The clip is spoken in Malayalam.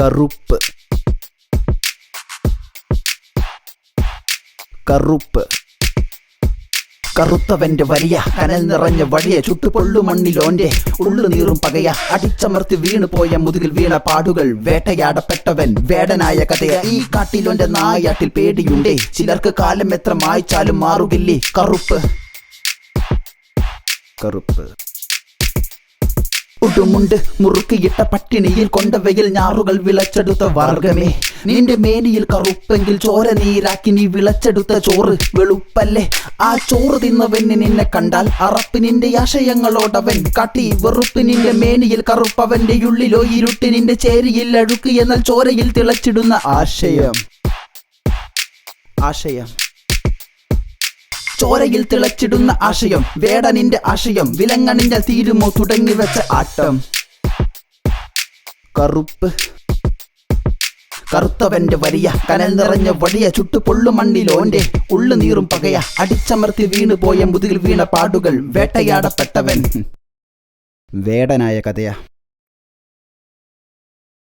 കറുപ്പ്. കറുപ്പ്. കറുത്തവന്റെ വലിയ കനൽ നിറഞ്ഞ വഴിയ ചുട്ടുപൊള്ളു മണ്ണിലോന്റെ ഉള്ളു നീറും പകയ. അടിച്ചമർത്തി വീണു പോയ മുതുകിൽ വീണ പാടുകൾ വേട്ടയാടപ്പെട്ടവൻ വേടനായ കഥയ. ഈ കാട്ടിലോന്റെ നായാട്ടിൽ പേടിയുണ്ടേ. ചിലർക്ക് കാലം എത്ര മായ്ച്ചാലും മാറുകില്ലേ. കറുപ്പ്. കറുപ്പ്. ഉടുമുണ്ട് മുറുക്കിയിട്ട പട്ടിണിയിൽ കൊണ്ടവയിൽ ഞാറുകൾ വിളച്ചെടുത്ത വർഗമേ നിന്റെ മേനിയിൽ കറുപ്പെങ്കിൽ ചോര നീരാക്കി നീ വിളച്ചെടുത്ത ചോറ് വെളുപ്പല്ലേ. ആ ചോറ് തിന്നവന് നിന്നെ കണ്ടാൽ അറപ്പ് നിന്റെ ആശയങ്ങളോടവൻ കാട്ടി. വെറുപ്പ് നിന്റെ മേനിയിൽ കറുപ്പവന്റെ ഉള്ളിലോ ഇരുട്ടി നിന്റെ ചേരിയിൽ അഴുക്ക് എന്നാൽ ചോരയിൽ തിളച്ചിടുന്ന ആശയം. ആശയം. ചോരയിൽ തിളച്ചിടുന്ന ആശയം. വേടനിന്റെ ആശയം വിലങ്ങണിഞ്ഞ തീരുമോ തുടങ്ങി വെച്ച ആട്ടം. കറുപ്പ്. കറുത്തവന്റെ വരിയ കനൽ നിറഞ്ഞ വടിയ ചുട്ടുപൊള്ളു മണ്ണിലോന്റെ ഉള്ളു നീറും പകയ. അടിച്ചമർത്തി വീണു പോയ മുതുകിൽ വീണ പാടുകൾ വേട്ടയാടപ്പെട്ടവൻ. വേടനായ കഥയാ.